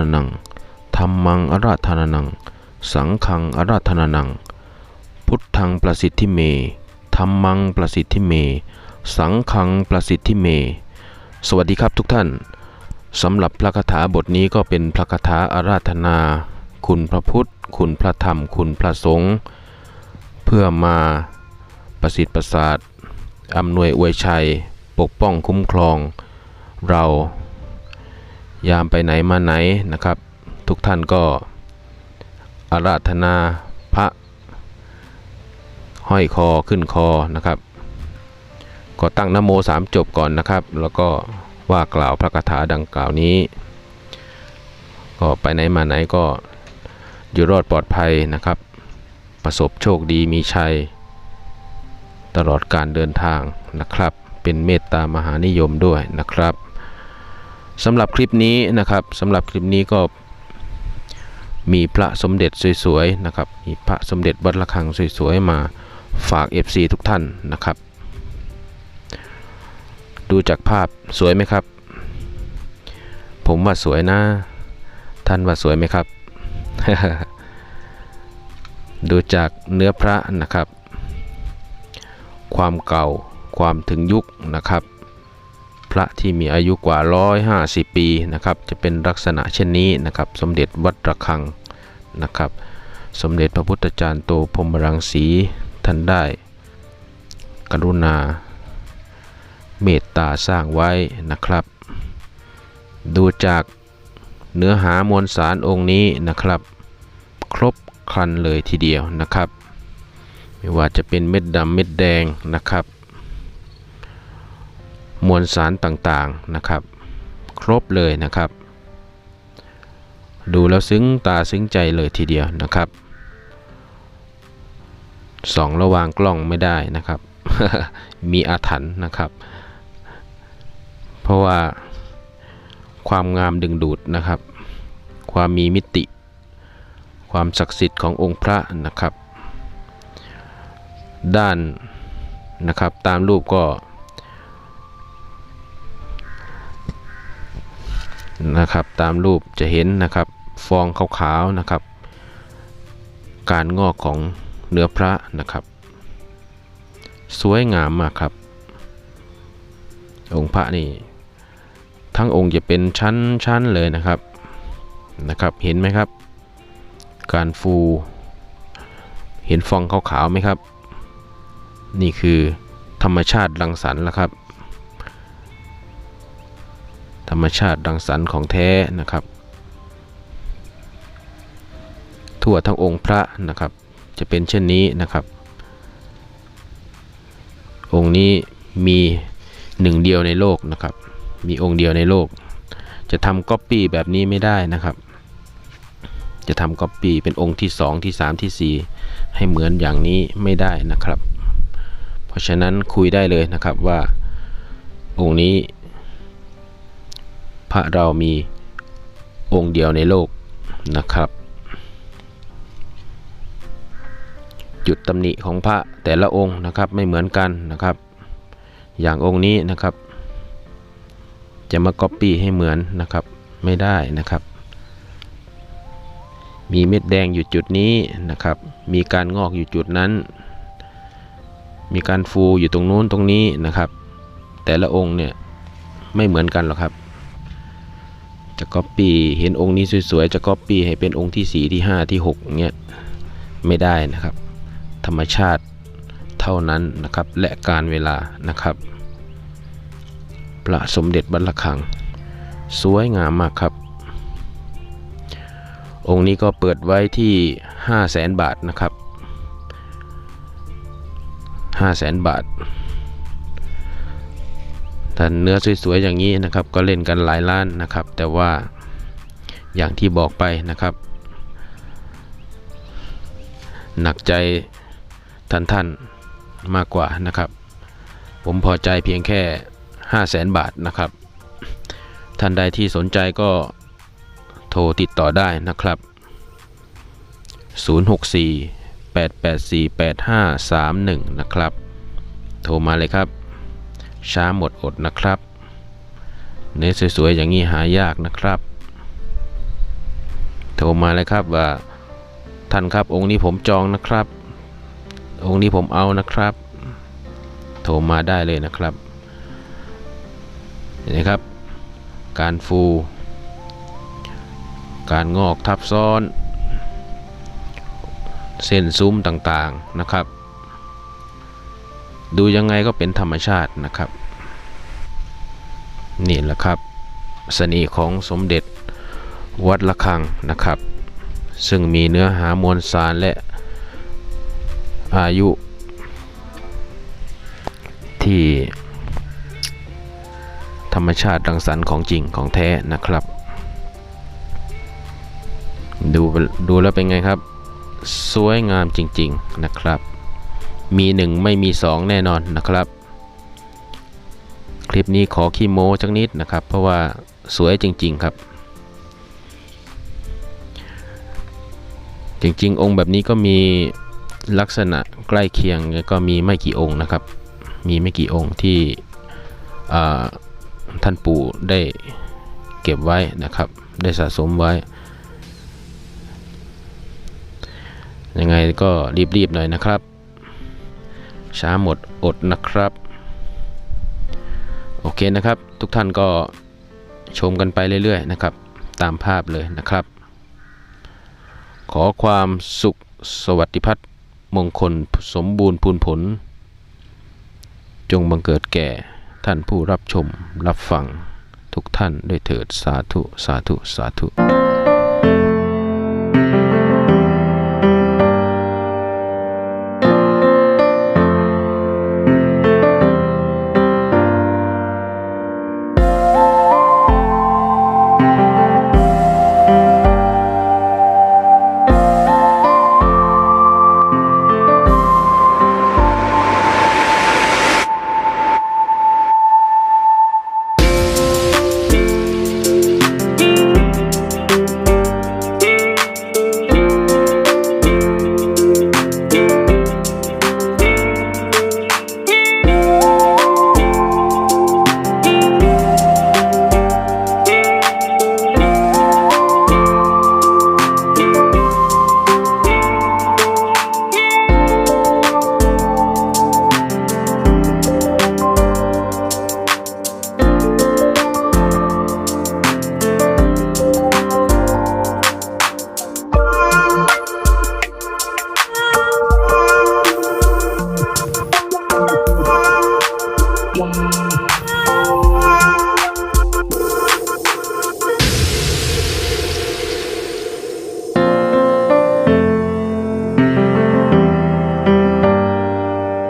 ธนานังธรรมังอาราธนานัง สังฆังอาราธนานัง พุทธังประสิทธิเมธรรมังประสิทธิเม สังฆังประสิทธิเม สวัสดีครับทุกท่านสำหรับพระคาถาบทนี้ก็เป็นพระคาถาอาราธนา คุณพระพุทธ คุณพระธรรม คุณพระสงฆ์เพื่อมาประสิทธิ์ประสาทอำนวยอวยชัย ปกป้องคุ้มครอง เรา ยามไปไหนมาไหนนะครับ ทุกท่านก็อาราธนาพระ ห้อยคอขึ้นคอนะครับ ก็ตั้งนโมสามจบก่อนนะครับ แล้วก็ว่ากล่าวพระคาถาดังกล่าวนี้ ก็ไปไหนมาไหนก็อยู่รอดปลอดภัยนะครับ ประสบโชคดีมีชัย ตลอดการเดินทางนะครับ เป็นเมตตามหานิยมด้วยนะครับ สำหรับคลิปนี้นะครับสำหรับคลิปนี้ก็มีพระสมเด็จสวยๆนะครับมีพระสมเด็จวัดระฆังสวยๆมาฝาก FC ทุกท่านนะครับ ดูจากภาพสวยไหมครับ ผมว่าสวยนะ ท่านว่าสวยไหมครับ ดูจากเนื้อพระนะครับ ความเก่าความถึงยุคนะครับ พระที่มีอายุกว่า 150 ปีนะครับจะเป็นลักษณะเช่นนี้นะครับ สมเด็จวัดระฆังนะครับ สมเด็จพระพุทธจารย์โตพรมรังสีท่านได้ กรุณา เมตตาสร้างไว้นะครับ ดูจากเนื้อหามวลสารองค์นี้นะครับ ครบครันเลยทีเดียวนะครับ ไม่ว่าจะเป็นเม็ดดำเม็ดแดงนะครับ มวลสารต่างๆนะครับ ครบเลยนะครับ ดูแล้วซึ้งตาซึ้งใจเลยทีเดียวนะครับสองระวางกล้องไม่ได้นะครับ มีอาถรรพ์นะครับ เพราะว่าความงามดึงดูดนะครับ ความมีมิติ ความศักดิ์สิทธิ์ขององค์พระนะครับ ด้านนะครับตามรูปก็ นะครับ ตามรูปจะเห็นนะครับ ฟองขาวๆนะครับ การงอกของเนื้อพระนะครับ สวยงามมากครับ องค์พระนี่ ทั้งองค์จะเป็นชั้นๆเลยนะครับนะครับ เห็นไหมครับ การฟูเห็นฟองขาวๆไหมครับ นี่คือธรรมชาติรังสรรค์แล้วครับ ธรรมชาติรังสรรของแท้นะครับ ทั่วทั้งองค์พระนะครับ จะเป็นเช่นนี้นะครับ องค์นี้มีหนึ่งเดียวในโลกนะครับ มีองค์เดียวในโลก จะทำก๊อปปี้แบบนี้ไม่ได้นะครับ จะทำก๊อปปี้เป็นองค์ที่ 2 ที่ 3 ที่ 4 ให้เหมือนอย่างนี้ไม่ได้นะครับ เพราะฉะนั้นคุยได้เลยนะครับว่าองค์นี้ พระเรามีองค์เดียวในโลกนะครับ จุดตำหนิของพระแต่ละองค์นะครับไม่เหมือนกันนะครับ อย่างองค์นี้นะครับ จะมาก๊อปปี้ให้เหมือนนะครับไม่ได้นะครับ มีเม็ดแดงอยู่จุดนี้นะครับ มีการงอกอยู่จุดนั้น มีการฟูอยู่ตรงนู้นตรงนี้นะครับ แต่ละองค์เนี่ยไม่เหมือนกันหรอกครับ จะก๊อปปี้เห็นองค์นี้สวยๆ จะก๊อปปี้ให้เป็นองค์ที่ 4 ที่ 5 ที่ 6เงี้ยไม่ได้นะครับ ธรรมชาติเท่านั้นนะครับ และการเวลานะครับ พระสมเด็จบัลลคัง สวยงามมากครับ องค์นี้ก็เปิดไว้ที่ 5 0 0แสนบาทนะครับ 5 0 0แสนบาท ถ้าเนื้อสวยๆอย่างนี้นะครับ ก็เล่นกันหลายล้านนะครับ แต่ว่าอย่างที่บอกไปนะครับ หนักใจท่านท่านๆมากกว่านะครับ ผมพอใจเพียงแค่5 0 0แสนบาทนะครับ ท่านใดที่สนใจก็โทรติดต่อได้นะครับ 064 884 8531 นะครับ โทรมาเลยครับ ช้าหมดอดนะครับ เนื้อสวยๆอย่างนี้หายากนะครับ โทรมาเลยครับว่าท่านครับองค์นี้ผมจองนะครับ องค์นี้ผมเอานะครับ โทรมาได้เลยนะครับเห็นไหมครับ การฟู การงอกทับซ้อน เส้นซุ้มต่างๆนะครับ ดูยังไงก็เป็นธรรมชาตินะครับ นี่แหละครับเสน่ห์ของสมเด็จวัดละคังนะครับ ซึ่งมีเนื้อหามวลสารและอายุที่ธรรมชาติรังสรรค์ของจริงของแท้นะครับ ดูดูแล้วเป็นไงครับ สวยงามจริง ๆนะครับ มีหนึ่งไม่มีสองแน่นอนนะครับ คลิปนี้ขอขี้โม้จักนิดนะครับ เพราะว่าสวยจริง ๆ ครับ จริง ๆ องค์แบบนี้ก็มีลักษณะใกล้เคียงก็มีไม่กี่องค์นะครับ มีไม่กี่องค์ที่ท่านปู่ได้เก็บไว้นะครับ ได้สะสมไว้ ยังไงก็รีบๆหน่อยนะครับ ช้าหมดอดนะครับ โอเคนะครับ ทุกท่านก็ชมกันไปเรื่อยๆนะครับ ตามภาพเลยนะครับ ขอความสุขสวัสดิพัฒมงคลสมบูรณ์พูนผล จงบังเกิดแก่ท่านผู้รับชมรับฟังทุกท่านด้วยเถิดสาธุ สาธุ สาธุ